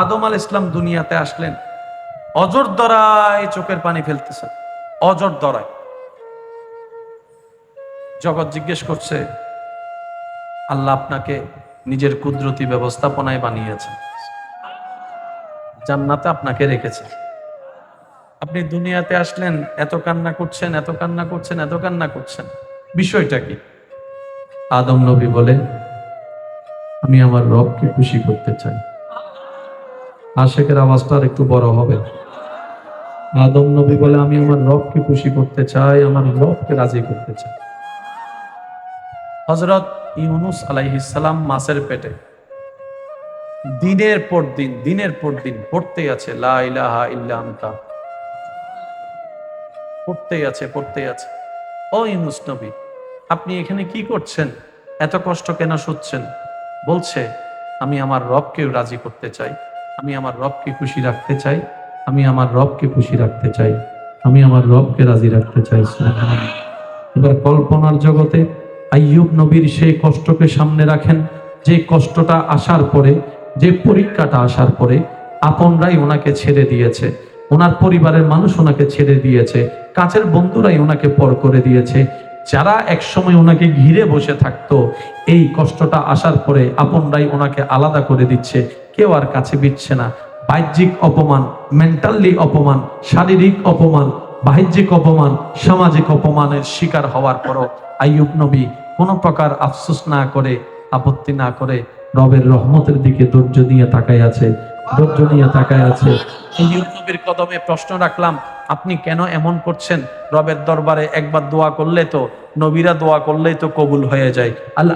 আদম আল ইসলাম দুনিয়াতে আসলেন। অজর দ্বারায় চোখের পানি ফেলতেছেন অজর দ্বারায় জগৎ জিজ্ঞেস করছে, আল্লাহ আপনাকে নিজের কুদরতি ব্যবস্থাপনায় বানিয়েছেন। জান্নাতে আপনাকে রেখেছে। আপনি দুনিয়াতে আসলেন, এত কান্না করছেন, এত কান্না করছেন, এত কান্না করছেন। বিষয়টা কি? আদম নবী বলে আমি আমার রবকে খুশি করতে চাই। আশেকের আওয়াজটা আর একটু বড় হবে। আদম নবী বলে, আমি আমার রবকে খুশি করতে চাই, আমার রবকে রাজি করতে চাই। হজরত ইউনুস আলাইহিসালাম মাছের পেটে দিনের পর দিন, দিনের পর দিন পড়তেই আছে, লা ইলাহা ইল্লা আনতা। পড়তেই আছে পড়তেই আছে। ও ইউনুস নবী, আপনি এখানে কি করছেন? এত কষ্ট কেন শুচ্ছেন? বলছে, আমি আমার রবকে রাজি করতে চাই। আমি আমার রবকে খুশি রাখতে চাই। আমি আমার রবকে খুশি রাখতে চাই। আমি আমার রবকে রাজি রাখতে চাই। এবার কল্পনার জগতে আইয়ুব নবীর সেই কষ্টকে সামনে রাখেন, যে কষ্টটা আসার পরে, যে পরীক্ষাটা আসার পরে আপনরাই ওনাকে ছেড়ে দিয়েছে। ওনার পরিবারের মানুষ ওনাকে ছেড়ে দিয়েছে। কাছের বন্ধুরাই ওনাকে পর করে দিয়েছে। যারা একসময় ওনাকে ঘিরে বসে থাকতো, এই কষ্টটা আসার পরে আপনরাই ওনাকে আলাদা করে দিচ্ছে। কেউ আর কাছে বিচ্ছে না। বাহ্যিক অপমান, মেন্টালি অপমান, শারীরিক অপমান, বাহ্যিক অপমান, সামাজিক অপমানের শিকার হওয়ার পরও আইয়ুব নবী কোনো প্রকার আফসোস না করে, আপত্তি না করে রবের রহমতের দিকে ধৈর্য নিয়ে তাকায় আছে, ধৈর্য নিয়ে তাকায় আছে। নবীর কদমে প্রশ্ন রাখলাম, আপনি কেন এমন করছেন? রবের দরবারে একবার দোয়া করলে তো, নবীরা দোয়া করলেই তো কবুল হয়ে যায়। আল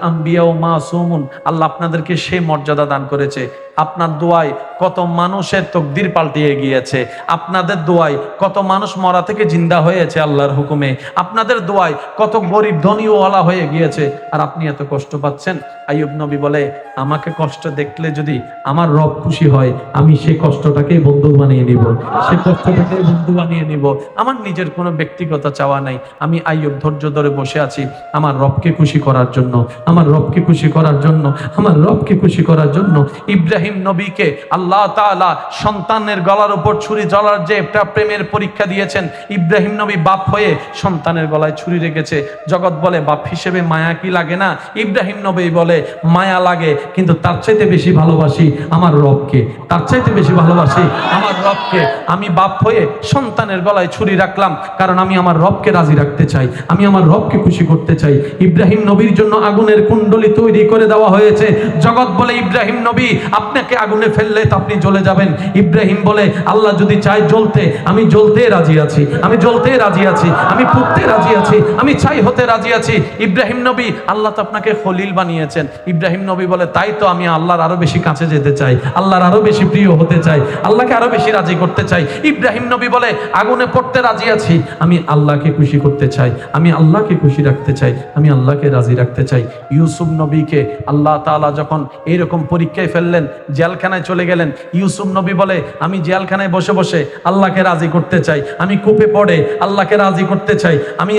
ও মাসুমুন, আল্লাহ আপনাদেরকে সেই মর্যাদা দান করেছে। আপনার দোয়ায় কত মানুষের তকদির পাল্টিয়ে গিয়েছে। আপনাদের দোয়ায় কত মানুষ মরা থেকে জিন্দা হয়েছে আল্লাহর হুকুমে। আপনাদের দোয়ায় কত গরিব ধনীও ওয়ালা হয়ে গিয়েছে। আর আপনি এত কষ্ট পাচ্ছেন? আইয়ুব নবী বলে, আমাকে কষ্ট দেখলে যদি আমার রব খুশি হয়, আমি সেই কষ্টটাকে বন্ধু বানিয়ে নিব সেই কষ্টটাকে বন্ধু বানিয়ে নিব। আমার নিজের কোনো ব্যক্তিগত চাওয়া নাই। আমি আইয়ুব ধৈর্য ধরে বসে আছি আমার রবকে খুশি করার জন্য, আমার রবকে খুশি করার জন্য, আমার রবকে খুশি করার জন্য। ইব্রাহিম নবীকে আল্লাহ তাআলা সন্তানের গলার উপর ছুরি জ্বলার যে একটা প্রেমের পরীক্ষা দিয়েছেন, ইব্রাহিম নবী বাপ হয়ে সন্তানের গলায় ছুরি রেখেছে। জগৎ বলে বাপ হিসেবে মায়া কি লাগে না? ইব্রাহিম নবী বলে, মায়া লাগে, কিন্তু তার চাইতে বেশি ভালোবাসি আমার রবকে। তার চাইতে বেশি ভালোবাসি আমার রবকে আমি বাপ হয়ে সন্তানের গলায় ছুরি রাখলাম, কারণ আমি আমার রবকে রাজি রাখতে চাই, আমি আমার রবকে খুশি করতে চাই। ইব্রাহিম নবীর জন্য আগুনের কুণ্ডলি তৈরি করে দেওয়া হয়েছে। জগৎ বলে, ইব্রাহিম নবী, আপনাকে আগুনে ফেললে তো আপনি জ্বলে যাবেন। ইব্রাহিম বলে, আল্লাহ যদি চাই জ্বলতে, আমি জ্বলতে রাজি আছি, আমি জ্বলতে রাজি আছি, আমি পুড়তে রাজি আছি, আমি চাই হতে রাজি আছি। ইব্রাহিম নবী, আল্লাহ তো আপনাকে খলিল বানিয়েছেন। ইব্রাহিম নবী বলে, তাই তো আমি আল্লাহর আরও বেশি কাছে যেতে চাই, আল্লাহর আরও বেশি প্রিয় হতে চাই, আল্লাহকে আরও বেশি রাজি করতে চাই। ইব্রাহিম নবী বলে, আগুনে পড়তে রাজি আছি। আমি আল্লাহকে খুশি করতে চাই। আমি আল্লাহকে খুশি রাখতে চাই। আমি আল্লাহকে রাজি রাখতে চাই। ইউসুফ নবীকে আল্লাহ তাআলা যখন এইরকম পরীক্ষায় ফেললেন, জেলখানায় চলে গেলেন, ইউসুফ নবী বলে, আমি জেলখানায় বসে বসে আল্লাহকে রাজি করতে চাই। আমি কূপে পড়ে আল্লাহকে রাজি করতে চাই। আমি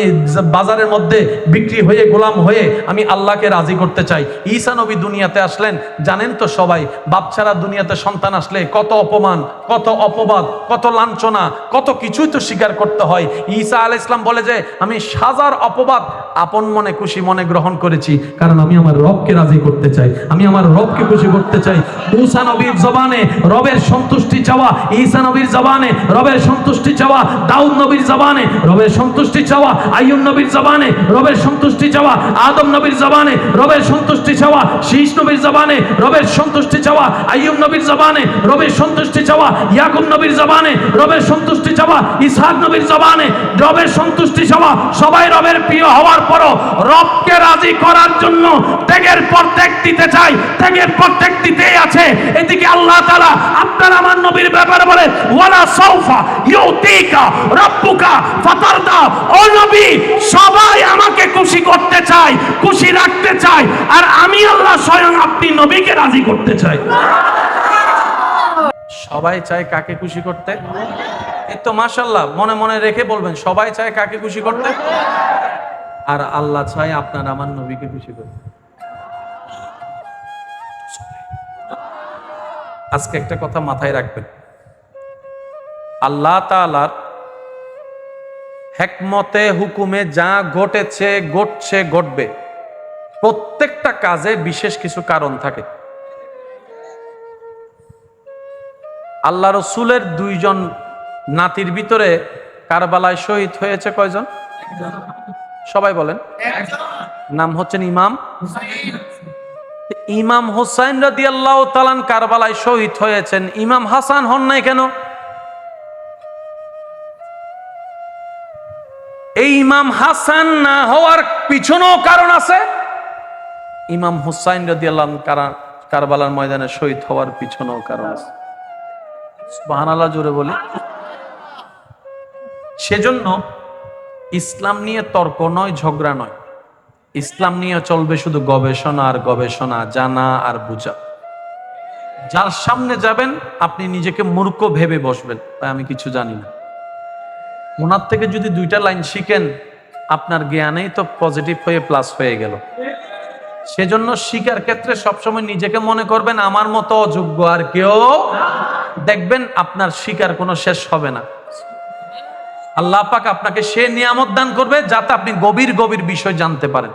বাজারের মধ্যে বিক্রি হয়ে গোলাম হয়ে আমি আল্লাহকে রাজি করতে চাই। ঈসা নবী দুনিয়াতে আসলেন। জানেন তো সবাই, বাপ ছাড়া দুনিয়াতে সন্তান আসলে কত অপমান, কত অপবাদ, কত লাঞ্ছনা, কত কিছুই তো স্বীকার করতে হয়। ঈসা আল ইসলাম বলে যে, আমি হাজার অপবাদ আপন মনে খুশি মনে গ্রহণ করেছি, কারণ আমি আমার রবকে রাজি করতে চাই, আমি আমার রবকে খুশি করতে চাই। মুসা নবীর জবানে রবের সন্তুষ্টি চাওয়া, ঈসা নবীর জবানে রবের সন্তুষ্টি চাওয়া, দাউদ নবীর জবানে রবের সন্তুষ্টি চাওয়া, আইয়ুব নবীর জবানে রবের সন্তুষ্টি চাওয়া, আদম নবীর জবানে রবের সন্তুষ্টি চাওয়া শীষ নবীর জবানে রবের সন্তুষ্টি চাওয়া, আইয়ুব নবীর জবানে রবের সন্তুষ্টি চাওয়া ইয়াকুব নবীর জবানে রবের সন্তুষ্টি চাওয়া, ইসহাক নবীর জবানে রবের সন্তুষ্টি চাওয়া, সবাই রবের প্রিয় হওয়ার পরও রবকে রাজি করার জন্য ত্যাগের পর ত্যাগ দিতে চাই ত্যাগের পর ত্যাগ দিতেই আছে। এদিকে আল্লাহ তাআলা আপনার আমার নবীর ব্যাপারে বলে, ওয়ালা সাউফা ইউতিকা রাব্বুকা ফাতারদা। ও নবী, সবাই আমাকে খুশি করতে চায়, খুশি রাখতে চায়, আর আমি আল্লাহ স্বয়ং আপনি নবীকে রাজি করতে চাই। সবাই চায় কাকে খুশি করতে? এই তো মাশাল্লাহ মনে মনে রেখে বলবেন, সবাই চায় কাকে খুশি করতে? আর আল্লাহ চায় আপনার আমার নবীকে খুশি করতে। আজকে একটা কথা মাথায় রাখবেন। আল্লাহ তাআলার হেকমতে, হুকুমে যা ঘটেছে, ঘটছে, ঘটবে। প্রত্যেকটা কাজে বিশেষ কিছু কারণ থাকে। আল্লাহ রসুলের দুইজন নাতির ভিতরে কারবালায় শহীদ হয়েছে কয়জন? সবাই বলেন। নাম হচ্ছেন ইমাম। ইমাম হুসাইন রাদি আল্লাহ তালান কারবালায় শহীদ হয়েছেন। ইমাম হাসান হন নাই কেন? এই ইমাম হাসান না হওয়ার পিছনেও কারণ আছে। ইমাম হুসাইন রাদি আল্লাহ কারবালার ময়দানে শহীদ হওয়ার পিছনেও কারণ আছে। সুবহানাল্লাহ জোরে বলি। সেজন্য ইসলাম নিয়ে তর্ক নয়, ঝগড়া নয়। ইসলাম নিয়ে চলবে শুধু গবেষণা আর গবেষণা, জানা আর বুঝা। যার সামনে যাবেন, আপনি নিজেকে মূর্খ ভেবে বসবেন, তাই আমি কিছু জানি না। ওনার থেকে যদি দুইটা লাইন শিখেন, আপনার জ্ঞানেই তো পজিটিভ হয়ে প্লাস হয়ে গেল। সেজন্য শিকার ক্ষেত্রে সবসময় নিজেকে মনে করবেন, আমার মতো অযোগ্য আর কেউ দেখবেন আপনার শিকার কোনো শেষ হবে না। আল্লাহ পাক আপনাকে সে নিয়ামত দান করবে যাতে আপনি গভীর গভীর বিষয় জানতে পারেন।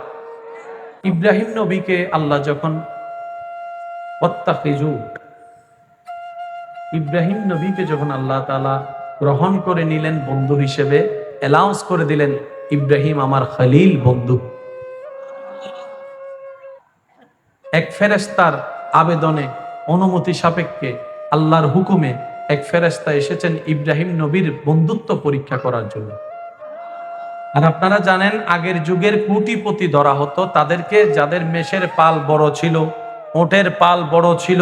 ইব্রাহিম নবীকে আল্লাহ যখন ইব্রাহিম নবীকে যখন আল্লাহ তাআলা গ্রহণ করে নিলেন বন্ধু হিসেবে অ্যালাউন্স করে দিলেন, ইব্রাহিম আমার খালিল বন্ধু। এক ফেরেস্তার আবেদনে অনুমতি সাপেক্ষে আল্লাহর হুকুমে এক ফেরেস্তা এসেছেন ইব্রাহিম নবীর বন্ধুত্ব পরীক্ষা করার জন্য। আর আপনারা জানেন, আগের যুগের কুটিপতি ধরা হতো তাদেরকে, যাদের মেষের পাল বড় ছিল, ওটের পাল বড় ছিল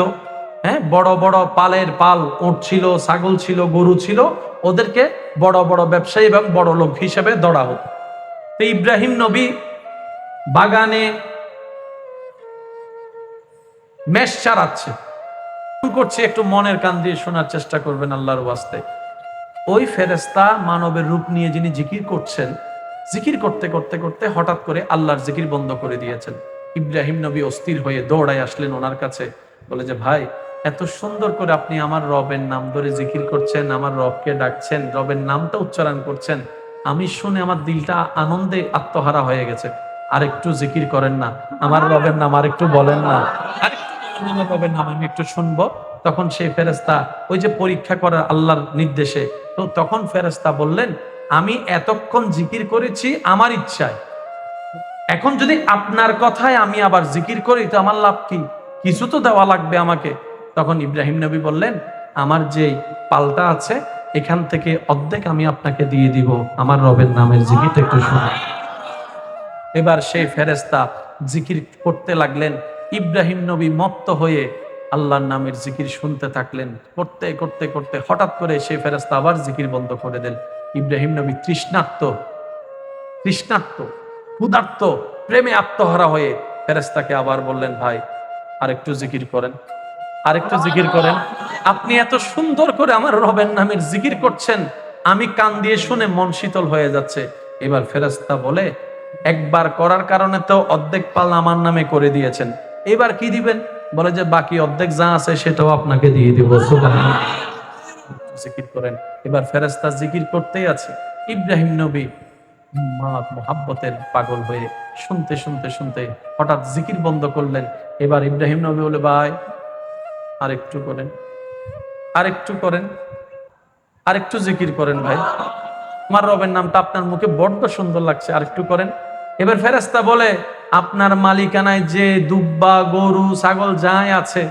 হ্যাঁ বড় বড় পালের পাল, ওট ছিল, ছাগল ছিল, গরু ছিল, ওদেরকে বড় বড় ব্যবসায়ী এবং বড় লোক হিসেবে ধরা হতো। তো ইব্রাহিম নবী বাগানে মেষ চারাচ্ছে। করছে, একটু মনের কান দিয়ে শোনার চেষ্টা করবেন আল্লাহর ওয়াস্তে। ওই ফেরেস্তা মানবের রূপ নিয়ে যিনি জিকির করছেন, জিকির করতে করতে করতে হঠাৎ করে আল্লাহর জিকির বন্ধ করে দিয়েছেন। ইব্রাহিম নবী অস্থির হয়ে দৌড়ায় আসলেন ওনার কাছে, বলে যে, ভাই, এত সুন্দর করে আপনি আমার রবের নাম ধরে জিকির করছেন, আমার রবকে ডাকছেন, রবের নামটা উচ্চারণ করছেন। আমি শুনে আমার দিলটা আনন্দে আত্মহারা হয়ে গেছে। আরেকটু জিকির করেন না, আমার রবের নাম আরেকটু বলেন না। আমার রবের নাম আমি একটু শুনব। তখন সেই ফেরেস্তা ওই যে পরীক্ষা করার আল্লাহর নির্দেশে, তো তখন ফেরেস্তা বললেন, আমি এতক্ষণ জিকির করেছি আমার ইচ্ছায়। এখন যদি আপনার কথায় আমি আবার জিকির করি, তো আমার লাভ কি? কিছু তো দেওয়া লাগবে আমাকে। তখন ইব্রাহিম নবী বললেন, আমার যে পাল্টা আছে, এখান থেকে অর্ধেক আমি আপনাকে দিয়ে দিব। আমার রবের নামের জিকিরটা একটু শুনুন। এবার সেই ফেরেস্তা জিকির করতে লাগলেন। ইব্রাহিম নবী মত্ত হয়ে আল্লাহর নামের জিকির শুনতে থাকলেন। করতে করতে করতে হঠাৎ করে সেই ফেরেস্তা আবার জিকির বন্ধ করে দেন ইব্রাহিম নবী তৃষ্ণার্ত তৃষ্ণার্ত, ক্ষুধার্ত, প্রেমে আত্মহারা হয়ে ফেরেস্তাকে আবার বললেন, ভাই, আরেকটু জিকির করেন, আরেকটু জিকির করেন। আপনি এত সুন্দর করে আমার রবের নামের জিকির করছেন, আমি কান দিয়ে শুনে মন শীতল হয়ে যাচ্ছে। এবার ফেরেস্তা বলে, একবার করার কারণে তো অর্ধেক পাল আমার নামে করে দিয়েছেন। এবার কি দিবেন? বলে যে বাকি অর্ধেক যা আছে সেটাও আপনাকে দিয়ে দিব জিকির করেন। এবার ফেরেস্তা জিকির করতেই আছে। ইব্রাহিম নবী মোহাব্বতের পাগল হয়ে শুনতে শুনতে শুনতে হঠাৎ জিকির বন্ধ করলেন। এবার ইব্রাহিম নবী বলে, ভাই, আরেকটু করেন। আরেকটু করেন। আরেকটু জিকির করেন ভাই। আমার রবের নামটা আপনার মুখে বড্ড সুন্দর লাগছে। আরেকটু করেন। এবার ফেরেস্তা বলে, আপনার মালিকানায় যে দুব্বা, গরু, ছাগল যাই আছে,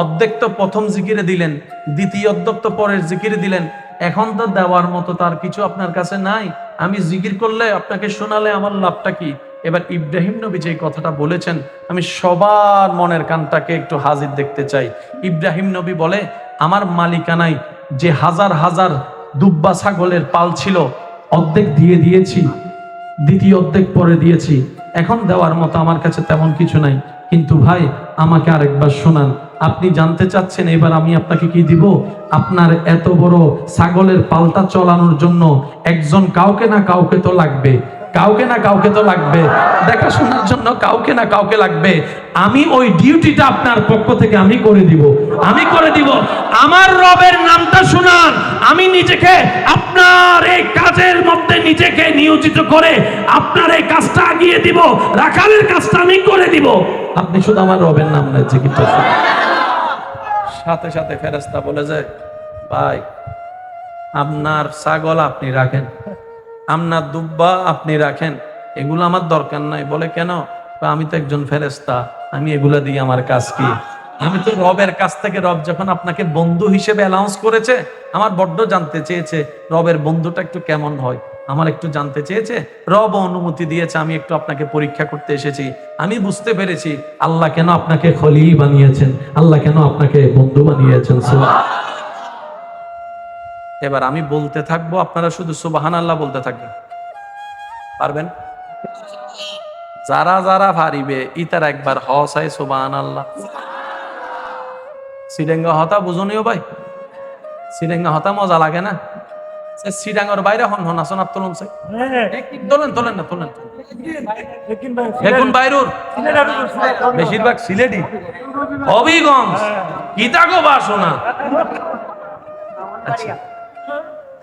অর্ধেক তো প্রথম জিকিরে দিলেন, দ্বিতীয় অর্ধেক তো পরের জিকিরে দিলেন, এখন তো দেওয়ার মতো তার কিছু আপনার কাছে নাই। আমি জিকির করলে আপনাকে শোনালে আমার লাভটা কি? এবার ইব্রাহিম নবী যে কথাটা বলেছেন, আমি সবার মনের কানটাকে একটু হাজির দেখতে চাই। ইব্রাহিম নবী বলে, আমার মালিকানায় যে হাজার হাজার দুব্বা, ছাগলের পাল ছিল, অর্ধেক দিয়ে দিয়েছি দ্বিতীয় অর্ধেক পরে দিয়েছি। এখন দেওয়ার মতো আমার কাছে তেমন কিছু নাই। কিন্তু ভাই, আমাকে আরেকবার শোনান। আপনি জানতে চাচ্ছেন এবার আমি আপনাকে কি দিব? আপনার এত বড় ছাগলের পাল্টা চলানোর জন্য একজন কাউকে না কাউকে তো লাগবে। কাউকে না কাউকে তো লাগবে। দেখাশোনার জন্য কাউকে না কাউকে লাগবে। আমি ওই ডিউটিটা আপনার পক্ষ থেকে আমি করে দিব। আমি করে দিব। আমার রবের নামটা শুনান। আমি নিজেকে আপনার এই কাজের মধ্যে নিজেকে নিয়োজিত করে আপনার এই কাজটা আগিয়ে দিব। রাখালের কাজটা আমি করে দিব। আপনি শুধু আমার রবের নাম না জিকিরটা শুনুন। সাথে সাথে ফেরেস্তা বলে যায় ভাই, আপনার ছাগল আপনি রাখেন। আপনার দুব্বা আপনি রাখেন, এগুলো আমার দরকার নাই। বলে, কেন? আমি তো একজন ফেরেস্তা আমি এগুলা দিয়ে আমার কাজ কি? আমি তো রবের কাছ থেকে রব যখন আপনাকে বন্ধু হিসেবে অ্যালাউন্স করেছে, আমার বড্ড জানতে চেয়েছে রবের বন্ধুটা একটু কেমন হয়। আমার একটু জানতে চেয়েছে, রব অনুমতি দিয়েছে, আমি একটু আপনাকে পরীক্ষা করতে এসেছি। আমি বুঝতে পেরেছি, আল্লাহ কেন আপনাকে খলিল বানিয়েছেন, আল্লাহ কেন আপনাকে বন্ধু বানিয়েছেন সুবহান এবার আমি বলতে থাকব আপনারা শুধু সুবাহান আল্লাহ বলতে থাকবেন। পারবেন? যারা যারা পারিবে ইতার একবার হসাই সুবাহান আল্লাহ সিডেঙ্গা হতা বুঝনিও ভাই। সিডেঙ্গা হতা মজা লাগে না। সিডাঙ্গর বাইরে হন হন আসন সে তোলেন তোলেন না তোলেন। বাইরুর। বেশিরভাগ সিলেটি হবিগঞ্জ। গীতাগো বাসনা আচ্ছা।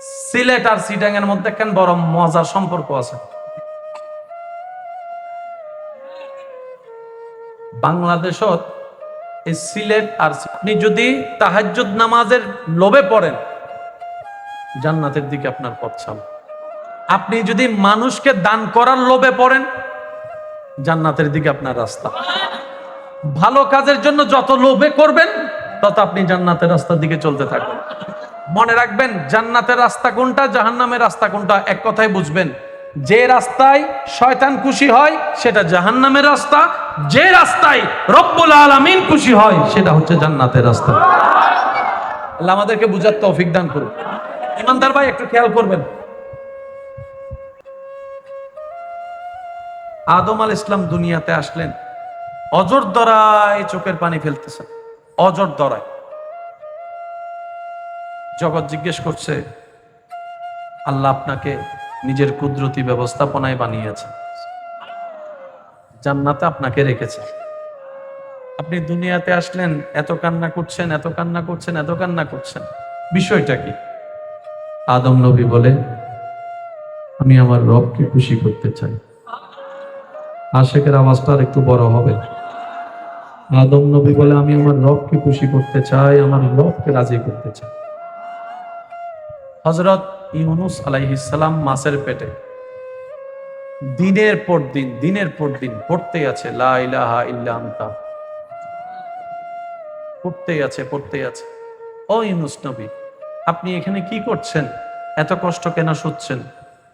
সিলেট আর সিটাং এর মধ্যে কেন বড় মজার সম্পর্ক আছে? বাংলাদেশত এই সিলেট আর আপনি যদি তাহাজ্জুদ নামাজের লোভে পড়েন, জান্নাতের দিকে আপনার পথ চাল। আপনি যদি মানুষকে দান করার লোভে পড়েন, জান্নাতের দিকে আপনার রাস্তা। ভালো কাজের জন্য যত লোভে করবেন, তত আপনি জান্নাতের রাস্তার দিকে চলতে থাকবেন। মনে রাখবেন, জান্নাতের রাস্তা কোনটা, জাহান্নামের রাস্তা কোনটা, এক কথায় বুঝবেন। যে রাস্তায় শয়তান খুশি হয়, সেটা জাহান্নামের রাস্তা। যে রাস্তায় রব্বুল আলামিন খুশি হয়, সেটা হচ্ছে জান্নাতের রাস্তা। আল্লাহ আমাদেরকে বুঝার তৌফিক দান করুন ইমানদার ভাই, একটু খেয়াল করবেন। আদম আল ইসলাম দুনিয়াতে আসলেন, অজর দরায় চোখের পানি ফেলতেছেন। অজর দরায়। জগৎ জিজ্ঞেস করছে, আল্লাহ আপনাকে নিজের কুদরতি ব্যবস্থাপনায় বানিয়েছে। জান্নাতে আপনাকে রেখেছে। আপনি দুনিয়াতে আসলেন, এত কান্না করছেন, এত কান্না করছেন, এত কান্না করছেন। বিষয়টা কি? আদম নবী বলে, আমি আমার রবকে খুশি করতে চাই। আশেকের আওয়াজটা একটু বড় হবে। আদম নবী বলে, আমি আমার রবকে খুশি করতে চাই, আমার রবকে রাজি করতে চাই। হজরত ইউনুস আলাইহিসালাম মাছের পেটে দিনের পর দিন, দিনের পর দিন পড়তেই আছে, লা ইলাহা ইল্লা পড়তেই আছে পড়তেই আছে। ও ইউনুস নবী, আপনি এখানে কি করছেন? এত কষ্ট কেন শুচ্ছেন?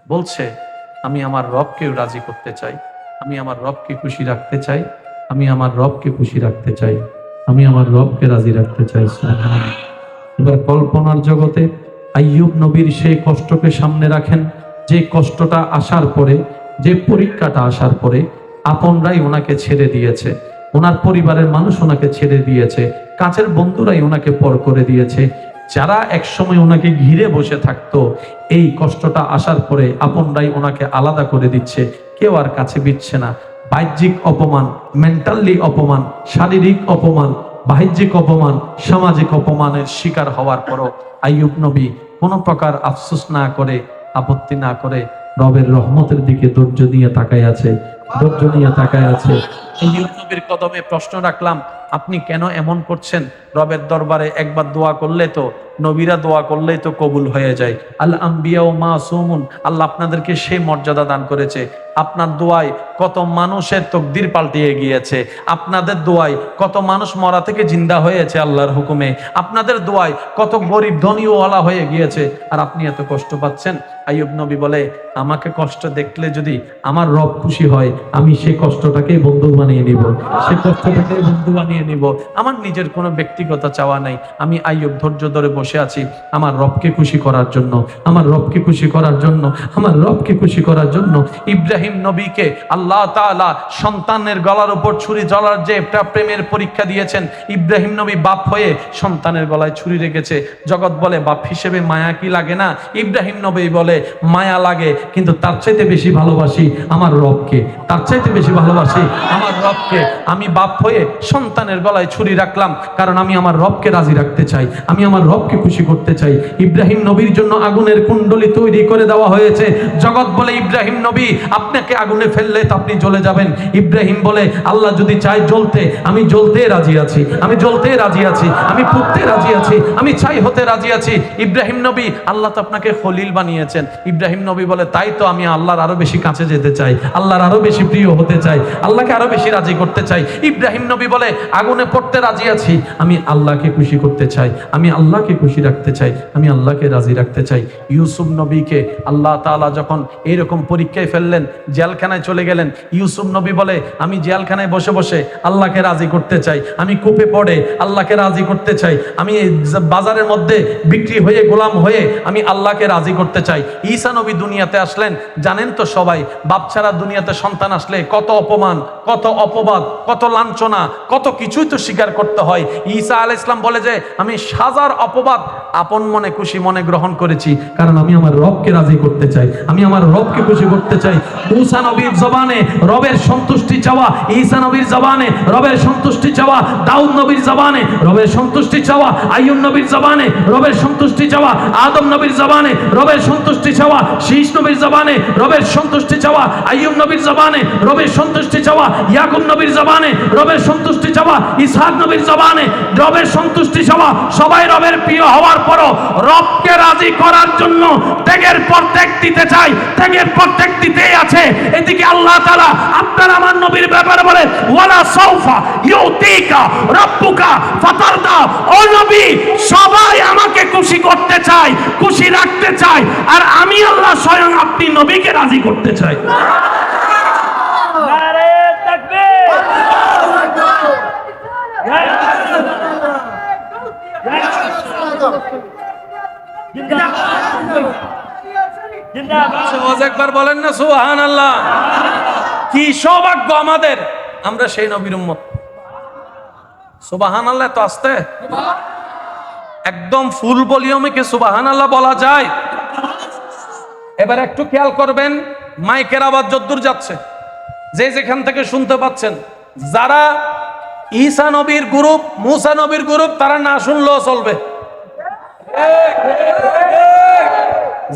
বলছে, আমি আমার রবকে রাজি করতে চাই, আমি আমার রবকে খুশি রাখতে চাই, আমি আমার রবকে খুশি রাখতে চাই, আমি আমার রবকে রাজি রাখতে চাই এবার কল্পনার জগতে আইয়ুব নবীর সেই কষ্টকে সামনে রাখেন, যে কষ্টটা আসার পরে, যে পরীক্ষাটা আসার পরে আপনরাই ওনাকে ছেড়ে দিয়েছে। ওনার পরিবারের মানুষ ওনাকে ছেড়ে দিয়েছে, কাছের বন্ধুরাই ওনাকে পর করে দিয়েছে। যারা একসময় ওনাকে ঘিরে বসে থাকতো, এই কষ্টটা আসার পরে আপনরাই ওনাকে আলাদা করে দিচ্ছে। কেউ আর কাছে বিচ্ছে না। বাহ্যিক অপমান, মেন্টালি অপমান, শারীরিক অপমান বাহ্যিক অপমান, সামাজিক অপমানের শিকার হওয়ার পরও আইয়ুব নবী কোনো প্রকার আফসোস না করে, আপত্তি না করে রবের রহমতের দিকে ধৈর্য নিয়ে তাকায় আছে, ধৈর্য নিয়ে তাকায় আছে। আইয়ুব নবীর কদমে প্রশ্ন রাখলাম আপনি কেন এমন করছেন? রবের দরবারে একবার দোয়া করলে তো, নবীরা দোয়া করলেই তো কবুল হয়ে যায়। আল আম্বিয়া ও মা সুমুন আল্লাহ আপনাদেরকে সেই মর্যাদা দান করেছে। আপনার দোয়ায় কত মানুষের তকদির পাল্টিয়ে গিয়েছে। আপনাদের দোয়ায় কত মানুষ মরা থেকে জিন্দা হয়েছে আল্লাহর হুকুমে। আপনাদের দোয়ায় কত গরিব ধনীও ওয়ালা হয়ে গিয়েছে। আর আপনি এত কষ্ট পাচ্ছেন? আইয়ুব নবী বলে, আমাকে কষ্ট দেখলে যদি আমার রব খুশি হয়, আমি সেই কষ্টটাকে বন্ধু বানিয়ে নিব। সেই কষ্টটাকে বন্ধু বানিয়ে নিব। আমার নিজের কোনো ব্যক্তিগত চাওয়া নাই। আমি আইয়ুব ধৈর্য ধরে বসে আছি আমার রবকে খুশি করার জন্য, আমার রবকে খুশি করার জন্য, আমার রবকে খুশি করার জন্য। ইব্রাহিম নবীকে আল্লাহ তাআলা সন্তানের গলার উপর ছুরি জ্বলার যে একটা প্রেমের পরীক্ষা দিয়েছেন, ইব্রাহিম নবী বাপ হয়ে সন্তানের গলায় ছুরি রেখেছে। জগৎ বলে বাপ হিসেবে মায়া কি লাগে না? ইব্রাহিম নবী বলে, মায়া লাগে, কিন্তু তার চাইতে বেশি ভালোবাসি আমার রবকে। তার চাইতে বেশি ভালোবাসি আমার রবকে। আমি বাপ হয়ে সন্তানের গলায় ছুরি রাখলাম, কারণ আমি আমার রবকে রাজি রাখতে চাই, আমি আমার রবকে খুশি করতে চাই। ইব্রাহিম নবীর জন্য আগুনের কুণ্ডলি তৈরি করে দেওয়া হয়েছে। জগৎ বলে, ইব্রাহিম নবী, আপনাকে আগুনে ফেললে তো আপনি জ্বলে যাবেন। ইব্রাহিম বলে, আল্লাহ যদি চাই জ্বলতে, আমি জ্বলতে রাজি আছি, আমি জ্বলতে রাজি আছি, আমি পুড়তে রাজি আছি, আমি চাই হতে রাজি আছি। ইব্রাহিম নবী, আল্লাহ তো আপনাকে খলিল বানিয়েছেন। ইব্রাহিম নবী বলে, তাই তো আমি আল্লাহর আরও বেশি কাছে যেতে চাই, আল্লাহর আরও বেশি প্রিয় হতে চাই, আল্লাহকে আরও বেশি রাজি করতে চাই। ইব্রাহিম নবী বলে আগুনে পড়তে রাজি আছি। আমি আল্লাহকে খুশি করতে চাই। আমি আল্লাহকে খুশি রাখতে চাই। আমি আল্লাহকে রাজি রাখতে চাই। ইউসুফ নবীকে আল্লাহ তাআলা যখন এইরকম পরীক্ষায় ফেললেন, জেলখানায় চলে গেলেন, ইউসুফ নবী বলে, আমি জেলখানায় বসে বসে আল্লাহকে রাজি করতে চাই। আমি কূপে পড়ে আল্লাহকে রাজি করতে চাই। আমি বাজারের মধ্যে বিক্রি হয়ে, গোলাম হয়ে আমি আল্লাহকে রাজি করতে চাই। ঈসা নবী দুনিয়াতে আসলেন। জানেন তো সবাই, বাপ ছাড়া দুনিয়াতে সন্তান আসলে কত অপমান, কত অপবাদ, কত লাঞ্ছনা, কত কিছুই তো স্বীকার করতে হয়। ঈসা আল ইসলাম বলে যে, আমি হাজার অপবাদ আপন মনে খুশি মনে গ্রহণ করেছি, কারণ আমি আমার রবকে রাজি করতে চাই। আমি আমার রবকে খুশি করতে চাই। মুসা নবীর জবানে রবের সন্তুষ্টি চাওয়া, ঈসা নবীর জবানে রবের সন্তুষ্টি চাওয়া, দাউদ নবীর জবানে রবের সন্তুষ্টি চাওয়া, আইয়ুব নবীর জবানে রবের সন্তুষ্টি চাওয়া, আদম নবীর জবানে রবের সন্তুষ্টি চাওয়া শীষ নবীর জবানে রবের সন্তুষ্টি চাওয়া, আইয়ুব নবীর জবানে রবের সন্তুষ্টি চাওয়া, ইয়াকুব নবীর জবানে রবের সন্তুষ্টি চাওয়া ইসহাক নবীর জবানে রবের সন্তুষ্টি চাওয়া সবাই রবের প্রিয় হওয়ার পরও রবকে রাজি করার জন্য ত্যাগের পর ত্যাগ দিতে চাই, ত্যাগের পর ত্যাগ দিতেই আছে। এদিকে আল্লাহ তাআলা আপনার আমার নবীর ব্যাপারে বলে ওয়ালা সাউফা ইউতিকা রব্বুকা ফাতারদা। ও নবী, সবাই আমাকে খুশি করতে চায় খুশি রাখতে চায় আর আমি আল্লাহ স্বয়ং আপনি নবীকে রাজি করতে চাই। একবার বলেন না সুবহান আল্লাহ কি সৌভাগ্য আমাদের। আমরা সেই নবীর উম্মত। সুবাহান আল্লাহ তো আসতে। একদম ফুল কি সুবাহান আল্লাহ বলা যায়? এবার একটু খেয়াল করবেন, মাইকের আবার যদ্দূর যাচ্ছে। যে যেখান থেকে শুনতে পাচ্ছেন, যারা ঈসা নবীর গ্রুপ মুসা নবীর গ্রুপ তারা না শুনলেও চলবে।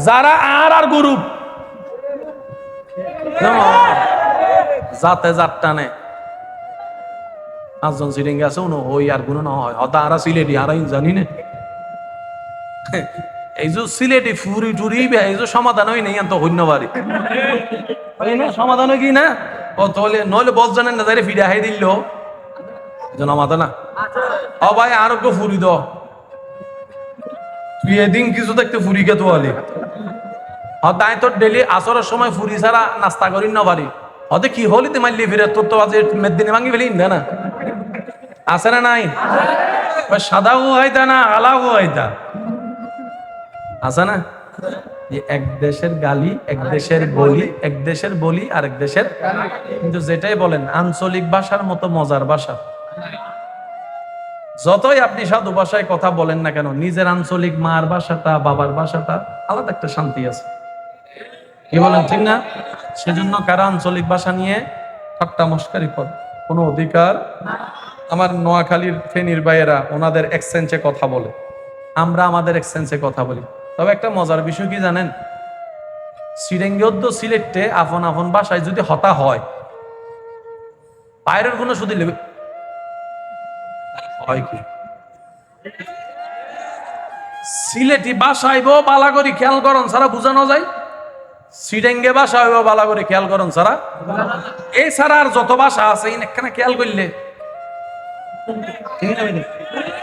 যারা আর আর গ্রুপ যাতে যার টানে। পাঁচজন সিরিঙ্গে আছে উনো ওই আর গুণ না হয় হতা আরা সিলেটি, আর জানি না। এই যে সিলেটি ফুরি টুরি, এই যে সমাধান হই নেই তো হইন্য বাড়ি হয় সমাধান হয় কি না? ও তাহলে নইলে বস জানেন না তাই ফিরে হাই দিল। জন মাথা না? ও ভাই আর একটু ফুরি দ। তুই এদিন কিছু দেখতে ফুরি তোয়ালি ও তাই তোর ডেলি আসরের সময় ফুরি ছাড়া নাস্তা করি না পারি ওতে কি হলি তে মারলি ফিরে? তোর তো আজ মেদিনে ভাঙি ফেলি না না? আছে না নাই? ওই সাদাও হয়তা না আলাও হয়তা আছে না? যে এক দেশের গালি, এক দেশের বলি, এক দেশের বলি আর এক দেশের কিন্তু যেটাই বলেন, আঞ্চলিক ভাষার মতো মজার ভাষা। যতই আপনি সাধু ভাষায় কথা বলেন না কেন, নিজের আঞ্চলিক মার ভাষাটা, বাবার ভাষাটা, আলাদা একটা শান্তি আছে। কি বলেন, ঠিক না? সেজন্য কারা আঞ্চলিক ভাষা নিয়ে ঠাট্টা মস্কারি পদ কোনো অধিকার? আমার নোয়াখালীর ফেনীর ভাইয়েরা ওনাদের এক্সচেঞ্জে কথা বলে। আমরা আমাদের এক্সচেঞ্জে কথা বলি। তবে একটা মজার বিষয় কি জানেন? সিরেঙ্গদ্য সিলেটে আপন আপন ভাষায় যদি হতা হয় বাইরের কোনো শুধু হয় কি? সিলেটি বাসা আইব বালা করি খেয়াল করন, সারা বুঝানো যায়? সিডেঙ্গে বাসা হইব বালা করে খেয়াল করন, সারা। এই ছাড়া আর যত বাসা আছে এখানে খেয়াল করলে।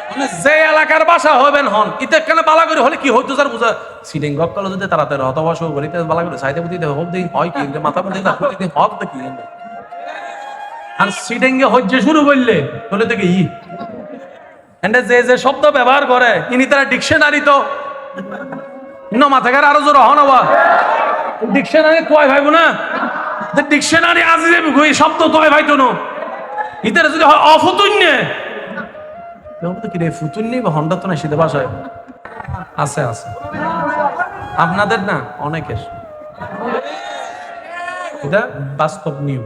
মানে যে এলাকার বাসা হবেন হন, ইতে কেন বালা করে হলে কি হইতো, স্যার, বুঝা? সিডিং গক্কল যদি তাড়াতাড়ি হত বসো বলিতে বালা করে সাইতে বুঝিতে হোক দেখি হয় কি? মাথা মধ্যে না প্রতিদিন হক দেখি আর সিডিংয়ে হজ্জে শুরু করলে বলে দেখি ই। এন্ডে যে যে শব্দ ব্যবহার করে, ইনি তারা ডিকশনারি তো। ন মাথাকার আরও জোর হন ডিকশনারি কয় ভাইবো না? ডিকশনারি আজি যাবি শব্দ কয় ভাই তো ইতারে যদি হয় অফুতুন্যে কি রে ফুতুন্নি বা হন্ডা তো না শীতে বাসায়? আছে আছে। আপনাদের না, অনেকের। এটা বাস্তব নিয়ম।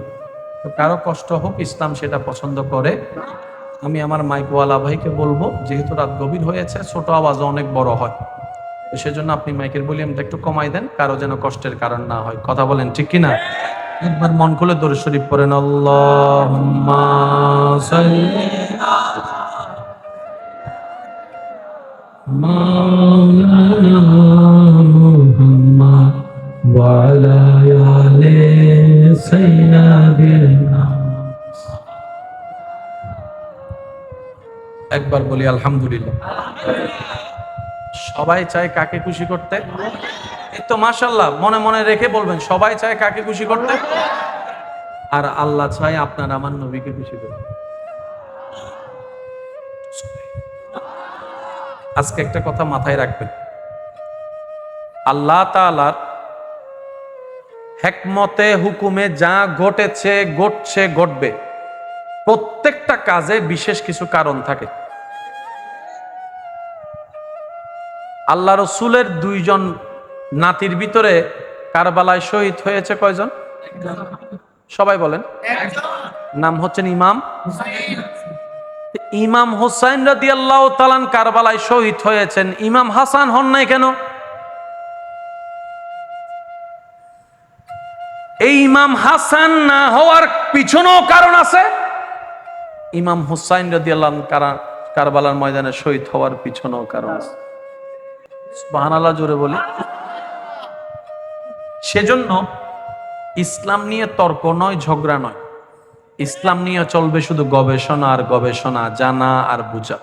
কারও কষ্ট হোক, ইসলাম সেটা পছন্দ করে। আমি আমার মাইকওয়ালা ভাইকে বলবো যেহেতু রাত গভীর হয়েছে ছোট আওয়াজ অনেক বড় হয় তো সেজন্য আপনি মাইকের ভলিউমটা একটু কমাই দেন কারো যেন কষ্টের কারণ না হয় কথা বলেন ঠিক কি না একবার মন খুলে দরুদ শরীফ পড়েন আল্লাহুম্মা সাল্লি مولانا محمد وعلى آل سيدنا একবার বলি আলহামদুলিল্লাহ। সবাই চায় কাকে খুশি করতে? এই তো মাশাল্লাহ মনে মনে রেখে বলবেন, সবাই চায় কাকে খুশি করতে? আর আল্লাহ চায় আপনার আমার নবীকে খুশি করতে। আজকে একটা কথা মাথায় রাখবেন। আল্লাহ তালার হেকমতে, হুকুমে যা ঘটেছে, ঘটছে, ঘটবে। প্রত্যেকটা কাজে বিশেষ কিছু কারণ থাকে। আল্লাহ রসুলের দুইজন নাতির ভিতরে কারবালায় শহীদ হয়েছে কয়জন? সবাই বলেন। নাম হচ্ছেন ইমাম। ইমাম হোসাইন রাদি আল্লাহ তালান কারবালায় শহীদ হয়েছেন। ইমাম হাসান হন নাই কেন? এই ইমাম হাসান না হওয়ার পিছনেও কারণ আছে। ইমাম হুসাইন রাদি আল্লাহ কারবালার ময়দানে শহীদ হওয়ার পিছনেও কারণ আছে। সুবহানাল্লাহ জোরে বলি। সেজন্য ইসলাম নিয়ে তর্ক নয়, ঝগড়া নয়। ইসলাম নিয়ে চলবে শুধু গবেষণা আর গবেষণা, জানা আর বুঝা।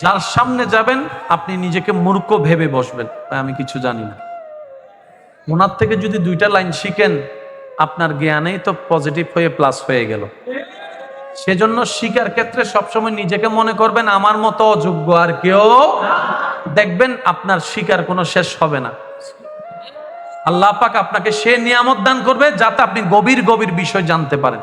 যার সামনে যাবেন, আপনি নিজেকে মূর্খ ভেবে বসবেন। তাই আমি কিছু জানি না। ওনার থেকে যদি দুইটা লাইন শিখেন, আপনার জ্ঞানেই তো পজিটিভ হয়ে প্লাস হয়ে গেল। সেজন্য শিকার ক্ষেত্রে সবসময় নিজেকে মনে করবেন আমার মতো অযোগ্য আর কেউ দেখবেন আপনার শিকার কোনো শেষ হবে না। আল্লাহ পাক আপনাকে সে নিয়ামত দান করবে যাতে আপনি গভীর গভীর বিষয় জানতে পারেন।